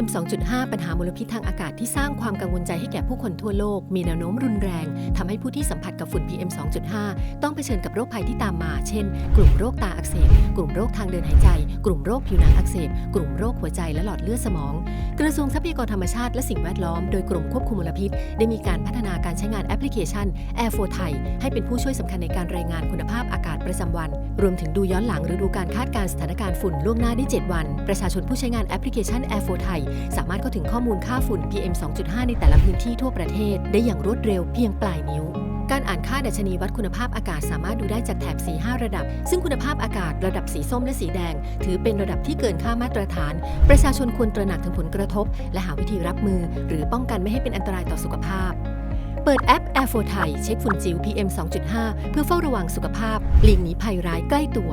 PM 2.5 ปัญหามลพิษทางอากาศที่สร้างความกังวลใจให้แก่ผู้คนทั่วโลก มีแนวโน้มรุนแรงทำให้ผู้ที่สัมผัสกับฝุ่น PM 2.5 ต้องเผชิญกับโรคภัยที่ตามมา เช่น กลุ่มโรคตาอักเสบ กลุ่มโรคทางเดินหายใจ กลุ่มโรคผิวหนังอักเสบ กลุ่มโรคหัวใจและหลอดเลือดสมอง กระทรวงทรัพยากรธรรมชาติและสิ่งแวดล้อม โดยกรมควบคุมมลพิษ ได้มีการพัฒนาการใช้งานแอปพลิเคชัน Air 4 Thai ให้เป็นผู้ช่วยสำคัญในการรายงานคุณภาพอากาศประจำวัน รวมถึงดูย้อนหลังหรือดูการคาดการณ์สถานการณ์ฝุ่นล่วงหน้าได้ 7 วัน ประชาชนผู้ใช้งานแอปพลิเคชัน Air 4 Thai สามารถเข้าถึงข้อมูลค่าฝุ่น PM 2.5 ในแต่ละพื้นที่ทั่วประเทศ ได้อย่างรวดเร็วเพียงปลายนิ้วการอ่านค่าดัชนีวัดคุณภาพอากาศสามารถดูได้จากแถบสี 5 ระดับ ซึ่งคุณภาพอากาศระดับสีส้มและสีแดง ถือเป็นระดับที่เกินค่ามาตรฐาน ประชาชนควรตระหนักถึงผลกระทบ และหาวิธีรับมือ หรือป้องกันไม่ให้เป็นอันตรายต่อสุขภาพ เปิดแอป Air 4 Thai เช็คฝุ่นจิ๋ว PM 2.5 เพื่อเฝ้าระวังสุขภาพหลีกหนีภัยร้ายใกล้ตัว